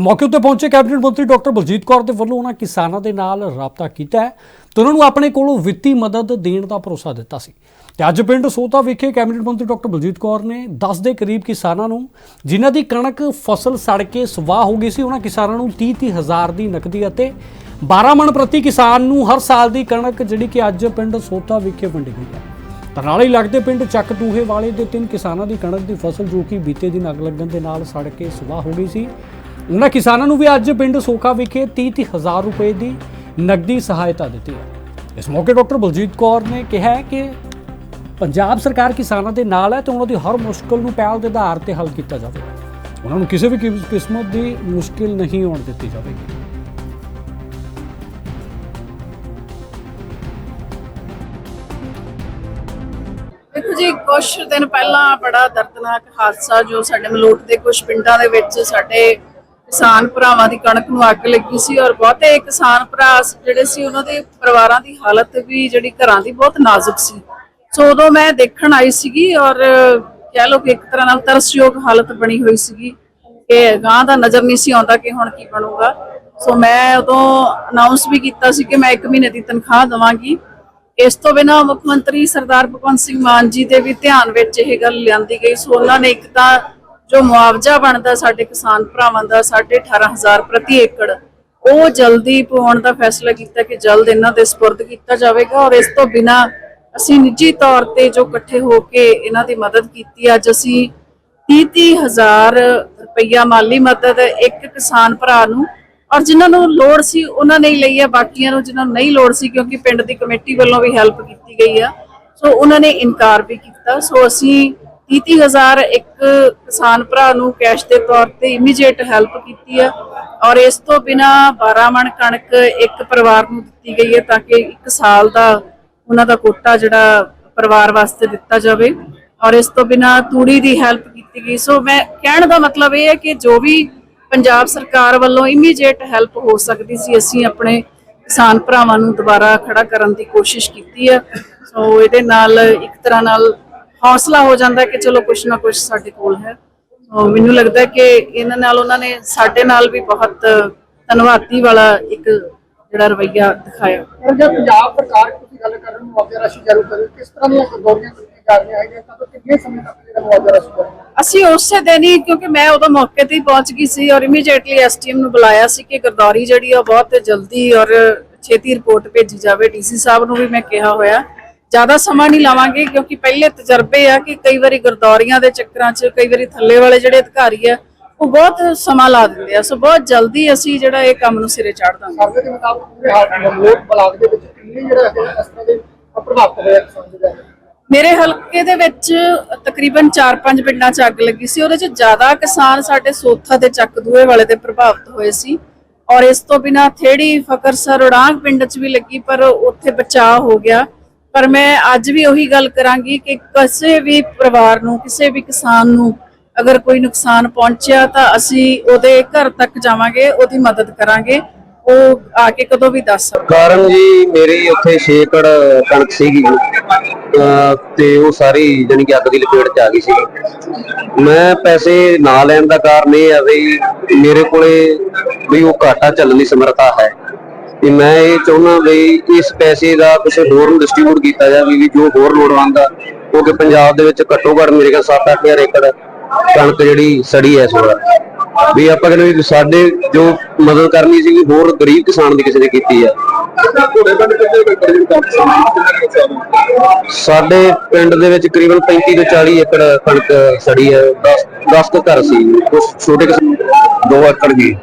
ਮੌਕੇ ਉੱਤੇ ਪਹੁੰਚੇ ਕੈਬਨਿਟ ਮੰਤਰੀ ਡਾਕਟਰ ਬਲਜੀਤ ਕੌਰ ਦੇ ਵੱਲੋਂ ਉਹਨਾਂ ਕਿਸਾਨਾਂ ਦੇ ਨਾਲ ਰਾਬਤਾ ਕੀਤਾ ਹੈ ਤੇ ਉਹਨਾਂ ਨੂੰ ਆਪਣੇ ਕੋਲੋਂ ਵਿੱਤੀ ਮਦਦ ਦੇਣ ਦਾ ਭਰੋਸਾ ਦਿੱਤਾ ਸੀ। ਤੇ ਅੱਜ ਪਿੰਡ ਸੋਤਾ ਵਿਖੇ ਕੈਬਨਿਟ ਮੰਤਰੀ ਡਾਕਟਰ ਬਲਜੀਤ ਕੌਰ ਨੇ 10 ਦੇ ਕਰੀਬ ਕਿਸਾਨਾਂ ਨੂੰ, ਜਿਨ੍ਹਾਂ ਦੀ ਕਣਕ ਫਸਲ ਸੜ ਕੇ ਸਵਾਹ ਹੋ ਗਈ ਸੀ, ਉਹਨਾਂ ਕਿਸਾਨਾਂ ਨੂੰ 30-30 ਹਜ਼ਾਰ ਦੀ ਨਕਦੀ ਅਤੇ 12 ਮਣ ਪ੍ਰਤੀ ਕਿਸਾਨ ਨੂੰ ਹਰ ਸਾਲ ਦੀ ਕਣਕ ਜਿਹੜੀ ਕਿ ਅੱਜ ਪਿੰਡ ਸੋਤਾ ਵਿਖੇ ਵੰਡੀ ਗਈ ਹੈ। ਤਾਂ ਨਾਲ ਲੱਗਦੇ ਪਿੰਡ ਚੱਕ ਟੂਹੇ ਵਾਲੇ ਦੇ ਤਿੰਨ ਕਿਸਾਨਾਂ ਦੀ ਕਣਕ ਦੀ ਫਸਲ ਜੋ ਕਿ ਬੀਤੇ ਦਿਨ ਅੱਗ ਲੱਗਣ ਦੇ ਨਾਲ ਸੜ ਕੇ ਸਵਾਹ ਹੋ ਗਈ ਸੀ। ਉਹਨਾਂ ਕਿਸਾਨਾਂ ਨੂੰ ਵੀ ਅੱਜ ਪਿੰਡ ਸੋਖਾ ਵਿਖੇ 30 ਹਜ਼ਾਰ ਰੁਪਏ ਦੀ ਨਕਦੀ ਸਹਾਇਤਾ ਦਿੱਤੀ ਹੈ। ਇਸ ਮੌਕੇ ਡਾਕਟਰ ਬਲਜੀਤ ਕੌਰ ਨੇ ਕਿਹਾ ਕਿ ਪੰਜਾਬ ਸਰਕਾਰ ਕਿਸਾਨਾਂ ਦੇ ਨਾਲ ਹੈ ਤੇ ਉਹਨਾਂ ਦੀ ਹਰ ਮੁਸ਼ਕਲ ਨੂੰ ਪਹਿਲ ਦੇ ਆਧਾਰ ਤੇ ਹੱਲ ਕੀਤਾ ਜਾਵੇ। ਉਹਨਾਂ ਨੂੰ ਕਿਸੇ ਵੀ ਕਿਸ- ਦੀ ਮੁਸ਼ਕਲ ਨਹੀਂ ਆਉਣ ਦਿੱਤੀ ਜਾਵੇਗੀ। ਦੇਖੋ ਜੀ ਕੁਝ ਦਿਨ ਪਹਿਲਾਂ ਬੜਾ ਦਰਦਨਾਕ ਹਾਦਸਾ ਜੋ ਸਾਡੇ ਮਲੋਟ ਦੇ ਕੁਝ ਪਿੰਡਾਂ ਦੇ ਵਿੱਚ ਸਾਡੇ ਕਿਸਾਨ ਭਰਾਵਾਂ ਦੀ ਕਣਕ ਨੂੰ ਅੱਗ ਲੱਗੀ ਸੀ ਔਰ ਬਹੁਤੇ ਕਿਸਾਨ ਭਰਾ ਜਿਹੜੇ ਸੀ, ਉਹਨਾਂ ਦੇ ਪਰਿਵਾਰਾਂ ਦੀ ਹਾਲਤ ਵੀ ਜਿਹੜੀ ਘਰਾਂ ਦੀ ਬਹੁਤ ਨਾਜ਼ੁਕ ਸੀ। ਸੋ ਉਦੋਂ ਮੈਂ ਦੇਖਣ ਆਈ ਸੀਗੀ ਔਰ ਕਹਿ ਲਓ ਕਿ ਇੱਕ ਤਰ੍ਹਾਂ ਨਾਲ ਤਰਸਯੋਗ ਹਾਲਤ ਬਣੀ ਹੋਈ ਸੀਗੀ ਕਿ ਗਾਂ ਦਾ ਨਜ਼ਰ ਨਹੀਂ ਸੀ ਆਉਂਦਾ ਕਿ ਹੁਣ ਕੀ ਬਣੂਗਾ। ਸੋ ਮੈਂ ਉਦੋਂ ਅਨਾਉਂਸ ਵੀ ਕੀਤਾ ਸੀ ਕਿ ਮੈਂ 1 ਮਹੀਨੇ ਦੀ ਤਨਖਾਹ ਦਵਾਂਗੀ। ਇਸ ਤੋਂ ਬਿਨਾ ਮੁੱਖ ਮੰਤਰੀ ਸਰਦਾਰ ਭਗਵੰਤ ਸਿੰਘ ਮਾਨ ਜੀ ਦੇ ਵੀ ਧਿਆਨ ਵਿੱਚ ਇਹ ਗੱਲ ਲਿਆਂਦੀ ਗਈ। ਸੋ ਉਹਨਾਂ ਨੇ ਇੱਕ ਤਾਂ ਜੋ ਮੁਆਵਜ਼ਾ ਬਣਦਾ ਸਾਡੇ ਕਿਸਾਨ ਭਰਾਵਾਂ ਦਾ 18500 ਪ੍ਰਤੀ ਏਕੜ, ਉਹ ਜਲਦੀ ਪਾਉਣ ਦਾ ਫੈਸਲਾ ਕੀਤਾ ਕਿ ਜਲਦ ਇਹਨਾਂ ਦੇ ਸਪੁਰਦ ਕੀਤਾ ਜਾਵੇਗਾ ਔਰ ਇਸ ਤੋਂ ਬਿਨਾ ਅਸੀਂ ਨਿੱਜੀ ਤੌਰ ਤੇ ਜੋ ਇਕੱਠੇ ਹੋ ਕੇ ਇਹਨਾਂ ਦੀ ਮਦਦ ਕੀਤੀ, ਅੱਜ ਅਸੀਂ 30 ਹਜ਼ਾਰ ਰੁਪਈਆ ਮਾਲੀ ਮਦਦ ਇੱਕ ਕਿਸਾਨ ਭਰਾ ਨੂੰ ਔਰ ਜਿਨ੍ਹਾਂ ਨੂੰ ਲੋੜ ਸੀ ਉਹਨਾਂ ਨੇ ਹੀ ਲਈ ਹੈ, ਬਾਕੀਆਂ ਨੂੰ ਜਿਨ੍ਹਾਂ ਨੂੰ ਨਹੀਂ ਲੋੜ ਸੀ ਕਿਉਂਕਿ ਪਿੰਡ ਦੀ ਕਮੇਟੀ ਵੱਲੋਂ ਵੀ ਹੈਲਪ ਕੀਤੀ ਗਈ ਆ, ਸੋ ਉਹਨਾਂ ਨੇ ਇਨਕਾਰ ਵੀ ਕੀਤਾ, ਸੋ ਅਸੀਂ 30000 ਇੱਕ ਕਿਸਾਨ ਭਰਾ ਨੂੰ ਕੈਸ਼ ਦੇ ਤੌਰ ਤੇ ਇਮੀਡੀਏਟ ਹੈਲਪ ਕੀਤੀ ਆ ਔਰ ਇਸ ਤੋਂ ਬਿਨਾ 12 ਮਣ ਕਣਕ ਇੱਕ ਪਰਿਵਾਰ ਨੂੰ ਦਿੱਤੀ ਗਈ ਹੈ ਤਾਂ ਕਿ ਇੱਕ ਸਾਲ ਦਾ ਉਹਨਾਂ ਦਾ ਕੋਟਾ ਜਿਹੜਾ ਪਰਿਵਾਰ ਵਾਸਤੇ ਦਿੱਤਾ ਜਾਵੇ ਔਰ ਇਸ ਤੋਂ ਬਿਨਾ ਤੂੜੀ ਦੀ ਹੈਲਪ ਕੀਤੀ ਗਈ। ਸੋ ਮੈਂ ਕਹਿਣ ਦਾ ਮਤਲਬ ਇਹ ਹੈ ਕਿ ਜੋ ਵੀ ਪੰਜਾਬ ਸਰਕਾਰ ਵੱਲੋਂ ਇਮੀਡੀਏਟ ਹੈਲਪ ਹੋ ਸਕਦੀ ਸੀ, ਅਸੀਂ ਆਪਣੇ ਕਿਸਾਨ ਭਰਾਵਾਂ ਨੂੰ ਦੁਬਾਰਾ ਖੜਾ ਕਰਨ ਦੀ ਕੋਸ਼ਿਸ਼ ਕੀਤੀ ਹੈ। ਸੋ ਇਹਦੇ ਨਾਲ ਇੱਕ ਤਰ੍ਹਾਂ ਨਾਲ ਹੌਸਲਾ ਹੋ ਜਾਂਦਾ ਕਿ ਚਲੋ ਕੁਝ ਨਾ ਕੁਝ ਸਾਡੇ ਕੋਲ ਹੈ। ਮੈਨੂੰ ਲੱਗਦਾ ਕਿ ਇਹਨਾਂ ਨਾਲ ਉਹਨਾਂ ਨੇ ਸਾਡੇ ਨਾਲ ਵੀ ਬਹੁਤ ਧੰਨਵਾਦੀ ਵਾਲਾ ਇੱਕ ਜਿਹੜਾ ਰਵੱਈਆ ਦਿਖਾਇਆ। ਪਰ ਜਦ ਪੰਜਾਬ ਸਰਕਾਰ ਤੁਸੀਂ ਗੱਲ ਕਰ ਰਹੇ ਹੋ ਮੁਆਵਜ਼ਾ ਰਾਸ਼ੀ ਜਾਰੀ ਕਰੇ ਕਿਸ ਤਰ੍ਹਾਂ ਦੀਆਂ ਗਰਦੌਰੀਆਂ ਕੀਤੀਆਂ ਜਾ ਰਹੀਆਂ ਹੈਗੀਆਂ ਤਾਂ ਕਿੰਨੇ ਸਮੇਂ ਤੱਕ ਜਿਹੜਾ ਮੁਆਵਜ਼ਾ ਰਾਸ਼ੀ ਜਾਰੀ ਅਸੀਂ ਉਸੇ ਦਿਨ ਹੀ ਕਿਉਂਕਿ ਮੈਂ ਉਦੋਂ ਮੌਕੇ ਤੇ ਹੀ ਪਹੁੰਚ ਗਈ ਸੀ ਔਰ ਇਮੀਡੀਏਟਲੀ ਐਸਟੀਐਮ ਨੂੰ ਬੁਲਾਇਆ ਸੀ ਕਿ ਗਰਦੌਰੀ ਜਿਹੜੀ ਆ ਬਹੁਤ ਜਲਦੀ ਔਰ ਛੇਤੀ ਰਿਪੋਰਟ ਭੇਜੀ ਜਾਵੇ। ਡੀਸੀ ਸਾਹਿਬ ਨੂੰ ਵੀ ਮੈਂ ਕਿਹਾ ਹੋਇਆ। ਜ਼ਿਆਦਾ ਸਮਾਂ ਨਹੀਂ ਲਾਵਾਂਗੇ ਕਿਉਂਕਿ ਪਹਿਲੇ ਤਜਰਬੇ ਆ ਕਿ ਕਈ ਵਾਰੀ ਗਰਦੌਰੀਆਂ ਦੇ ਚੱਕਰਾਂ 'ਚ ਕਈ ਵਾਰੀ ਥੱਲੇ ਵਾਲੇ ਜਿਹੜੇ ਅਧਿਕਾਰੀ ਆ ਉਹ ਬਹੁਤ ਸਮਾਂ ਲਾ ਦਿੰਦੇ ਆ। ਸੋ ਬਹੁਤ ਜਲਦੀ ਅਸੀਂ ਜਿਹੜਾ ਇਹ ਕੰਮ ਨੂੰ ਸਿਰੇ ਚਾੜ ਦਾਂਗੇ। ਸਰਵੇ ਦੇ ਮੁਤਾਬਕ ਪੂਰੇ ਹਾਲ ਲੋਕ ਬਲਾਕ ਦੇ ਵਿੱਚ ਕਿੰਨੇ ਜਿਹੜਾ ਹੈ ਇਸ ਤਰ੍ਹਾਂ ਦੇ ਪ੍ਰਭਾਵਿਤ ਹੋਇਆ ਕਿਸਾਨ ਦੇ ਜਾਨ ਮੇਰੇ ਹਲਕੇ ਦੇ ਵਿੱਚ ਤਕਰੀਬਨ 4-5 ਪਿੰਡਾਂ 'ਚ ਅੱਗ ਲੱਗੀ ਸੀ। ਉਹਦੇ 'ਚ ਜ਼ਿਆਦਾ ਕਿਸਾਨ ਸਾਡੇ ਸੋਥਾ ਤੇ ਚੱਕ ਦੂਏ ਵਾਲੇ ਦੇ ਪ੍ਰਭਾਵਿਤ ਹੋਏ ਸੀ। ਔਰ ਇਸ ਤੋਂ ਬਿਨਾ ਥੇੜੀ ਫਕਰਸਰ ਉਡਾਂਗ ਪਿੰਡ 'ਚ ਵੀ ਲੱਗੀ ਪਰ ਉੱਥੇ ਬਚਾਅ ਹੋ ਗਿਆ। ਪਰ ਮੈਂ ਅੱਜ ਵੀ ਉਹੀ ਗੱਲ ਕਰਾਂਗੀ ਕਿ ਕਿਸੇ ਵੀ ਪਰਿਵਾਰ ਨੂੰ, ਕਿਸੇ ਵੀ ਕਿਸਾਨ ਨੂੰ ਅਗਰ ਕੋਈ ਨੁਕਸਾਨ ਪਹੁੰਚਿਆ ਤਾਂ ਅਸੀਂ ਉਹਦੇ ਘਰ ਤੱਕ ਜਾਵਾਂਗੇ, ਉਹਦੀ ਮਦਦ ਕਰਾਂਗੇ। ਉਹ ਆ ਕੇ ਕਦੋਂ ਵੀ ਦੱਸ ਸਕਦਾ। ਕਾਰਨ ਜੀ, ਮੇਰੀ ਉੱਥੇ 6 ਏਕੜ ਕਣਕ ਸੀਗੀ। ਤੇ ਉਹ ਸਾਰੀ ਜਾਣੀ ਕਿ ਅੱਗ ਦੀ ਲਪੇਟ ਚ ਆ ਗਈ ਸੀ। ਮੈਂ ਪੈਸੇ ਨਾ ਲੈਣ ਦਾ ਕਾਰਨ ਇਹ ਆ ਵੀ ਮੇਰੇ ਕੋਲੇ ਵੀ ਉਹ ਘਾਟਾ ਚੱਲਣ ਦੀ ਸਮਰੱਥਾ ਹੈ। ਤੇ ਮੈਂ ਇਹ ਚਾਹੁੰਦਾ ਵੀ ਇਸ ਪੈਸੇ ਦਾ ਕਿਸੇ ਹੋਰ ਨੂੰ ਡਿਸਟ੍ਰੀਬਿਊਟ ਕੀਤਾ ਜਾਵੇ ਵੀ ਜੋ ਹੋਰ ਲੋੜਵੰਦ ਆ ਕਿਉਂਕਿ ਪੰਜਾਬ ਦੇ ਵਿੱਚ ਘੱਟੋ ਘੱਟ ਮੇਰੇ ਕੋਲ 7-8000 ਏਕੜ ਕਣਕ ਜਿਹੜੀ ਸੜੀ ਐ ਇਸ ਵਾਰ। ਵੀ ਆਪਾਂ ਕਹਿੰਦੇ ਵੀ ਸਾਡੇ ਜੋ ਮਦਦ ਕਰਨੀ ਸੀ ਹੋਰ ਗਰੀਬ ਕਿਸਾਨ ਦੀ ਕਿਸੇ ਨੇ ਕੀਤੀ ਆ। ਸਾਡੇ ਪਿੰਡ ਦੇ ਵਿੱਚ ਕਰੀਬਨ 35 ਤੋਂ 40 ਏਕੜ ਕਣਕ ਸੜੀ ਹੈ 10 10 ਘਰ ਸੀ ਕੁਝ ਛੋਟੇ ਕਿਸਾਨ 2 ਏਕੜ ਜੀ।